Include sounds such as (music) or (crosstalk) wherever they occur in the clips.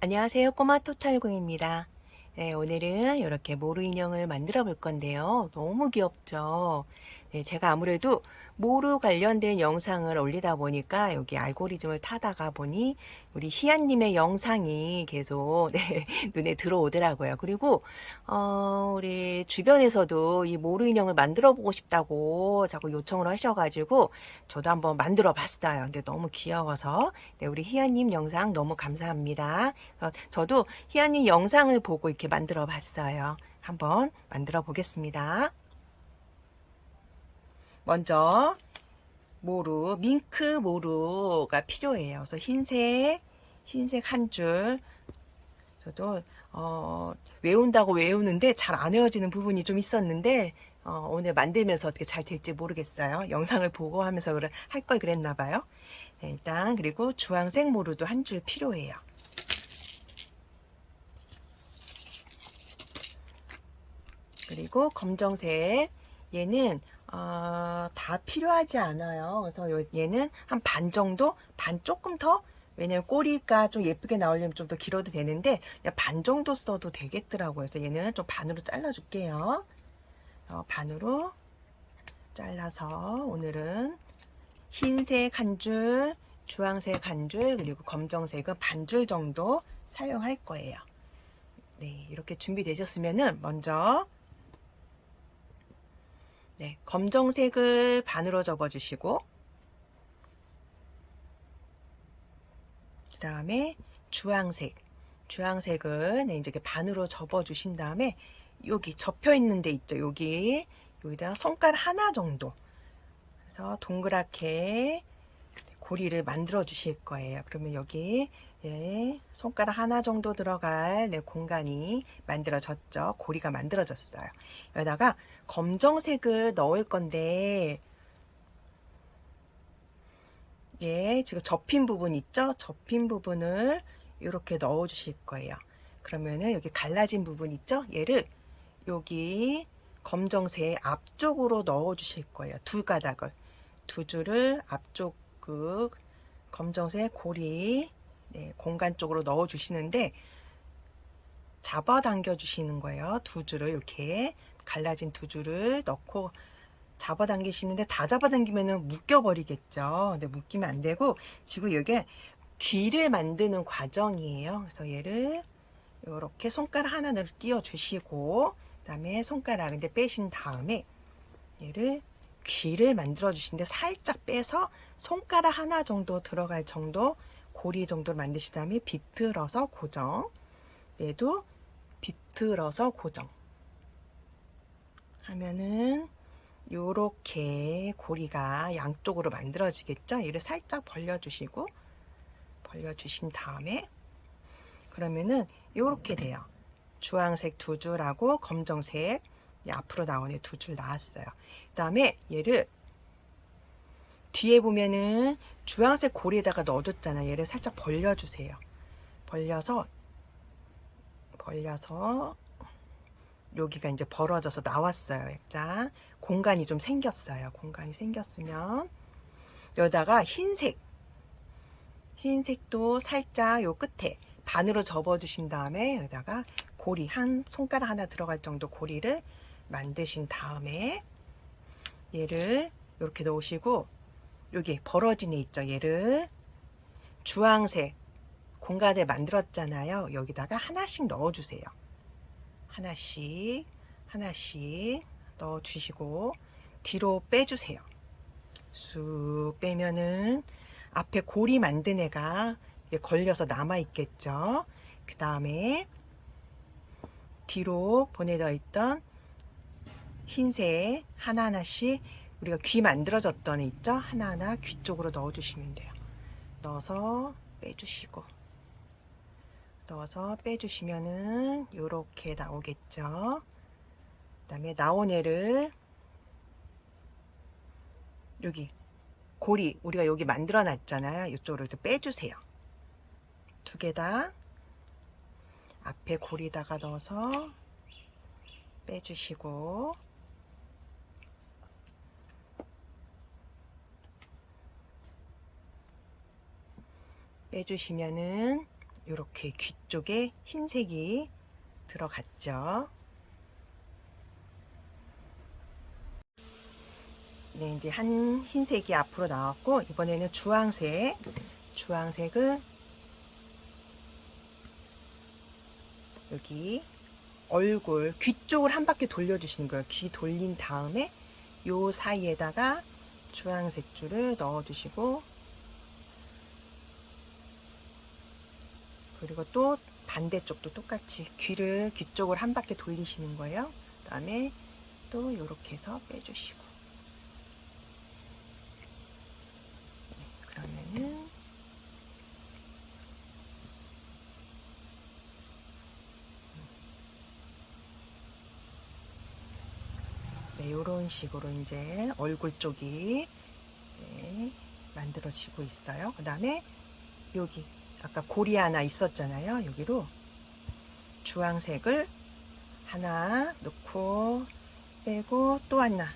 안녕하세요. 꼬마 토탈공입니다. 네, 오늘은 이렇게 모루 인형을 만들어 볼 건데요. 너무 귀엽죠? 네, 제가 아무래도 모루 관련된 영상을 올리다 보니까 여기 알고리즘을 타다가 보니 우리 희안님의 영상이 계속 네, (laughs) 눈에 들어오더라고요. 그리고 어, 우리 주변에서도 이 모루 인형을 만들어 보고 싶다고 자꾸 요청을 하셔가지고 저도 한번 만들어 봤어요. 근데 너무 귀여워서 네, 우리 희안님 영상 너무 감사합니다. 어, 저도 희안님 영상을 보고 이렇게 만들어 봤어요. 한번 만들어 보겠습니다. 먼저 모루, 밍크 모루가 필요해요. 그래서 흰색, 흰색 한 줄. 저도 어, 외운다고 외우는데 잘 안 외워지는 부분이 좀 있었는데 어, 오늘 만들면서 어떻게 잘 될지 모르겠어요. 영상을 보고 하면서 할걸 그랬나 봐요. 네, 일단 그리고 주황색 모루도 한 줄 필요해요. 그리고 검정색 얘는 어, 다 필요하지 않아요. 그래서 요- 얘는 한 반 정도, 반 조금 더. 왜냐면 꼬리가 좀 예쁘게 나오려면 좀 더 길어도 되는데 그냥 반 정도 써도 되겠더라고요. 그래서 얘는 좀 반으로 잘라줄게요. 어, 반으로 잘라서 오늘은 흰색 한 줄, 주황색 한 줄, 그리고 검정색은 반 줄 정도 사용할 거예요. 네, 이렇게 준비되셨으면은 먼저 네, 검정색을 반으로 접어주시고 그 다음에 주황색 주황색을 네, 이제 이렇게 반으로 접어주신 다음에 여기 접혀 있는 데 있죠. 여기 여기다 손가락 하나 정도. 그래서 동그랗게 고리를 만들어 주실 거예요. 그러면 여기 예, 손가락 하나 정도 들어갈 네, 공간이 만들어졌죠 고리가 만들어졌어요 여기다가 검정색을 넣을 건데 예, 지금 접힌 부분 있죠? 접힌 부분을 이렇게 넣어 주실 거예요. 그러면은 여기 갈라진 부분 있죠? 얘를 여기 검정색 앞쪽으로 넣어 주실 거예요. 두 가닥을. 두 줄을 앞쪽 그 검정색 고리 네, 공간 쪽으로 넣어 주시는데 잡아당겨 주시는 거예요. 두 줄을 이렇게 갈라진 두 줄을 넣고 잡아당기시는데 다 잡아당기면은 묶여버리겠죠. 근데 묶이면 안 되고 지금 이게 귀를 만드는 과정이에요. 그래서 얘를 이렇게 손가락 하나를 띄워 주시고 그다음에 손가락 근데 빼신 다음에 얘를 귀를 만들어 주시는데 살짝 빼서 손가락 하나 정도 들어갈 정도 고리 정도를 만드신 다음에 비틀어서 고정 얘도 비틀어서 고정 하면은 요렇게 고리가 양쪽으로 만들어지겠죠? 얘를 살짝 벌려주시고 벌려주신 다음에 그러면은 요렇게 돼요. 주황색 두 줄하고 검정색 앞으로 나오는 두 줄 나왔어요. 그 다음에 얘를 뒤에 보면은 주황색 고리에다가 넣어줬잖아요. 얘를 살짝 벌려주세요. 벌려서 벌려서 여기가 이제 벌어져서 나왔어요. 자, 공간이 좀 생겼어요. 공간이 생겼으면 여기다가 흰색 흰색도 살짝 요 끝에 반으로 접어 주신 다음에 여기다가 고리 한 손가락 하나 들어갈 정도 고리를 만드신 다음에 얘를 이렇게 넣으시고 여기 벌어진 애 있죠. 얘를 주황색 공간을 만들었잖아요. 여기다가 하나씩 넣어 주세요. 하나씩 하나씩 넣어 주시고 뒤로 빼주세요. 쑥 빼면은 앞에 고리 만든 애가 걸려서 남아 있겠죠. 그 다음에 뒤로 보내져 있던 흰색 하나하나씩 우리가 귀 만들어졌던 애 있죠? 하나하나 귀 쪽으로 넣어주시면 돼요. 넣어서 빼주시고 넣어서 빼주시면은 이렇게 나오겠죠. 그 다음에 나온 애를 여기 고리 우리가 여기 만들어 놨잖아요. 이쪽으로 빼주세요. 두 개 다 앞에 고리다가 넣어서 빼주시고 빼주시면은 이렇게 귀 쪽에 흰색이 들어갔죠. 네, 이제 한 흰색이 앞으로 나왔고 이번에는 주황색, 주황색을 여기 얼굴 귀 쪽을 한 바퀴 돌려주시는 거예요. 귀 돌린 다음에 요 사이에다가 주황색 줄을 넣어주시고 그리고 또 반대쪽도 똑같이 귀를 귀 쪽을 한 바퀴 돌리시는 거예요. 그 다음에 또 이렇게 해서 빼주시고 네, 그러면은 네, 이런 식으로 이제 얼굴 쪽이 네, 만들어지고 있어요. 그 다음에 여기 아까 고리 하나 있었잖아요. 여기로 주황색을 하나 넣고 빼고 또 하나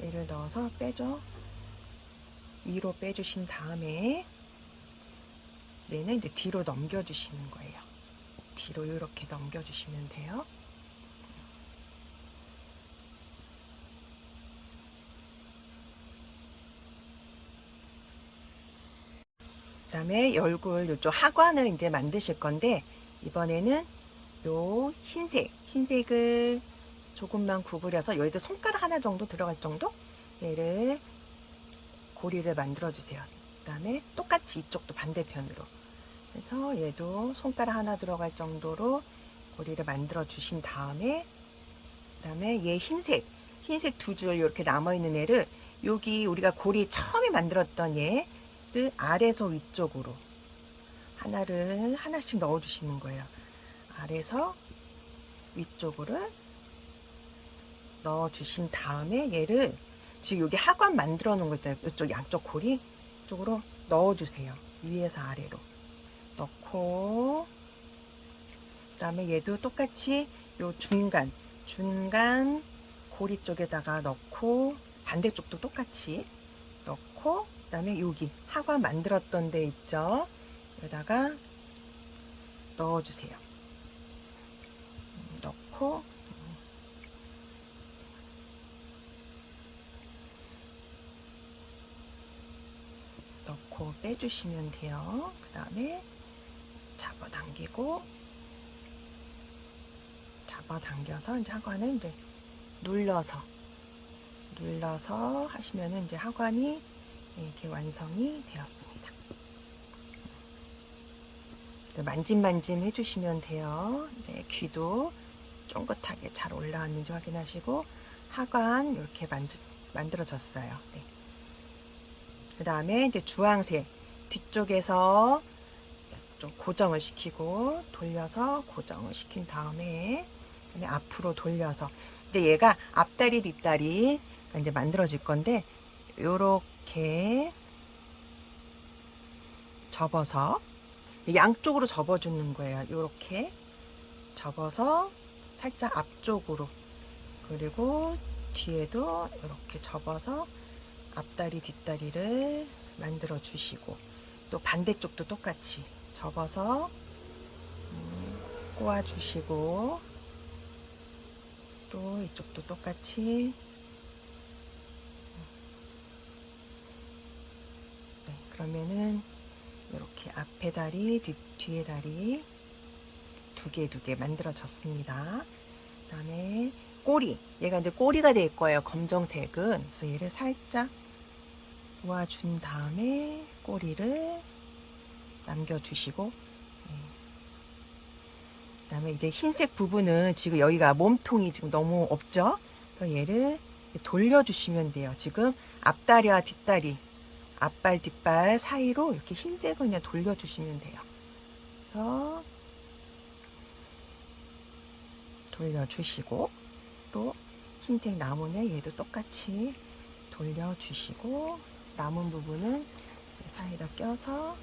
얘를 넣어서 빼줘. 위로 빼주신 다음에 얘는 이제 뒤로 넘겨주시는 거예요. 뒤로 이렇게 넘겨주시면 돼요. 다음에 얼굴 요쪽 하관을 이제 만드실 건데 이번에는 요 흰색 흰색을 조금만 구부려서 여기다 손가락 하나 정도 들어갈 정도 얘를 고리를 만들어 주세요. 그 다음에 똑같이 이쪽도 반대편으로 그래서 얘도 손가락 하나 들어갈 정도로 고리를 만들어 주신 다음에 그 다음에 얘 흰색 흰색 두 줄 이렇게 남아 있는 애를 여기 우리가 고리 처음에 만들었던 얘 를 아래서 위쪽으로 하나를 하나씩 넣어 주시는 거예요. 아래서 위쪽으로 넣어 주신 다음에 얘를 지금 여기 하관 만들어 놓은 거 있잖아요. 이쪽 양쪽 고리 쪽으로 넣어 주세요. 위에서 아래로 넣고 그다음에 얘도 똑같이 요 중간 중간 고리 쪽에다가 넣고 반대쪽도 똑같이 넣고 그 다음에 여기 하관 만들었던 데 있죠. 여기다가 넣어주세요. 음, 넣고 넣고 빼주시면 돼요. 그 다음에 잡아당기고 잡아당겨서 이제 하관을 이제 눌러서 눌러서 하시면은 이제 하관이 이렇게 완성이 되었습니다. 만짐만짐 해주시면 돼요. 이제 귀도 쫑긋하게 잘 올라왔는지 확인하시고 하관 이렇게 만지, 만들어졌어요. 네. 그 다음에 이제 주황색 뒤쪽에서 좀 고정을 시키고 돌려서 고정을 시킨 다음에 앞으로 돌려서 이제 얘가 앞다리 뒷다리 이제 만들어질 건데 요렇게 접어서 양쪽으로 접어주는 거예요. 요렇게 접어서 살짝 앞쪽으로 그리고 뒤에도 이렇게 접어서 앞다리 뒷다리를 만들어 주시고 또 반대쪽도 똑같이 접어서 음, 꼬아 주시고 또 이쪽도 똑같이 네, 그러면은 이렇게 앞에 다리 뒤, 뒤에 다리 두 개 두 개 만들어졌습니다. 그다음에 꼬리 얘가 이제 꼬리가 될 거예요. 검정색은 그래서 얘를 살짝 모아준 다음에 꼬리를 남겨주시고 네. 그다음에 이제 흰색 부분은 지금 여기가 몸통이 지금 너무 없죠. 그래서 얘를 돌려주시면 돼요. 지금 앞다리와 뒷다리 앞발 뒷발 사이로 이렇게 흰색을 그냥 돌려주시면 돼요. 그래서 돌려주시고 또 흰색 남으면 얘도 똑같이 돌려주시고 남은 부분은 사이에다 껴서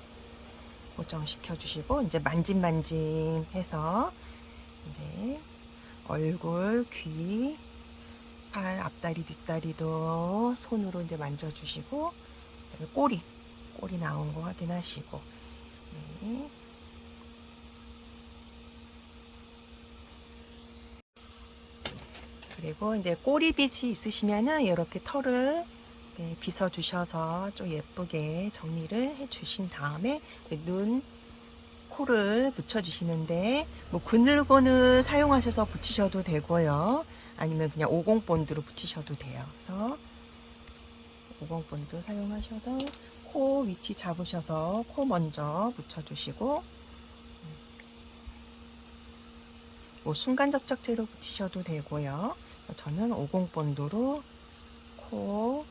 고정시켜 주시고 이제 만짐만짐 해서 이제 얼굴, 귀, 팔, 앞다리, 뒷다리도 손으로 이제 만져주시고 꼬리 꼬리 나온 거 확인하시고. 네. 그리고 이제 꼬리빗이 있으시면은 이렇게 털을 네, 빗어 주셔서 좀 예쁘게 정리를 해 주신 다음에 눈 코를 붙여 주시는데 뭐 그늘건을 사용하셔서 붙이셔도 되고요. 아니면 그냥 오공 본드로 붙이셔도 돼요. 그래서 50 본드 사용하셔서 코 위치 잡으셔서 코 먼저 붙여 주시고 뭐 순간 접착제로 붙이셔도 되고요. 저는 50 본드로 코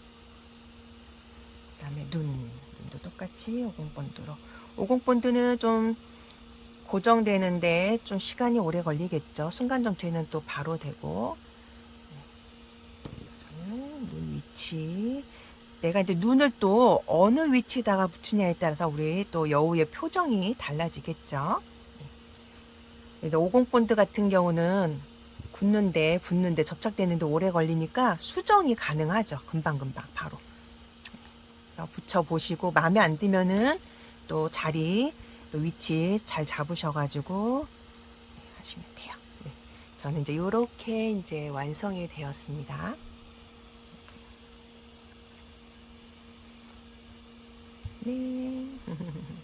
그다음에 눈 눈도 똑같이 50 본드로 50 본드는 좀 고정되는데 좀 시간이 오래 걸리겠죠. 순간 점체는 또 바로 되고 네. 저는 눈 위치 내가 이제 눈을 또 어느 위치에다가 붙이냐에 따라서 우리 또 여우의 표정이 달라지겠죠. 이제 50 본드 같은 경우는 굳는데 붙는데 접착되는데 오래 걸리니까 수정이 가능하죠. 금방금방 바로. 그래서 붙여 보시고 마음에 안 들면은 또 자리 또 위치 잘 잡으셔가지고 네, 하시면 돼요. 네. 저는 이제 이렇게 이제 완성이 되었습니다. 네. (laughs)